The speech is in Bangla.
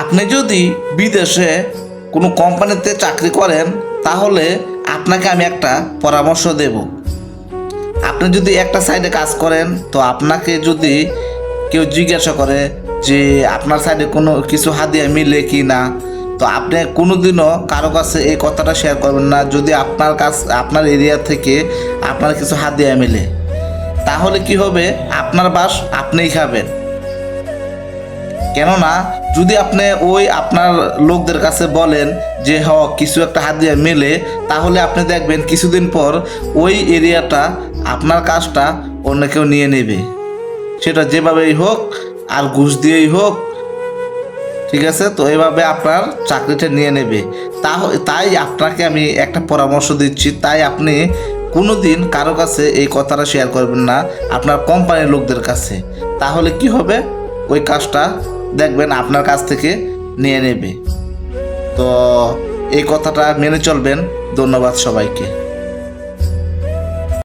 আপনি যদি বিদেশে কোনো কোম্পানিতে চাকরি করেন, তাহলে আপনাকে আমি একটা পরামর্শ দেব। আপনি যদি একটা সাইডে কাজ করেন, তো আপনাকে যদি কেউ জিজ্ঞাসা করে যে আপনার সাইডে কোনো কিছু হাদিয়া মিলে কি না, তো আপনি কোনোদিনও কারও কাছে এই কথাটা শেয়ার করবেন না। যদি আপনার কাছ, আপনার এরিয়া থেকে আপনার কিছু হাদিয়া মিলে, তাহলে কি হবে? আপনার বাস আপনিই খাবেন। কেননা, যদি আপনি ওই আপনার লোকদের কাছে বলেন যে, হ, কিছু একটা হাত দিয়ে মেলে, তাহলে আপনি দেখবেন কিছুদিন পর ওই এরিয়াটা, আপনার কাজটা অন্য কেউ নিয়ে নেবে। সেটা যেভাবেই হোক, আর ঘুষ দিয়েই হোক, ঠিক আছে? তো এভাবে আপনার চাকরিটা নিয়ে নেবে। তা তাই আপনাকে আমি একটা পরামর্শ দিচ্ছি। তাই আপনি কোনো দিন কারও কাছে এই কথাটা শেয়ার করবেন না, আপনার কোম্পানির লোকদের কাছে। তাহলে কি হবে? ওই কাজটা দেখবেন আপনার কাছ থেকে নিয়ে নেবে। তো এই কথাটা মেনে চলবেন। ধন্যবাদ সবাইকে।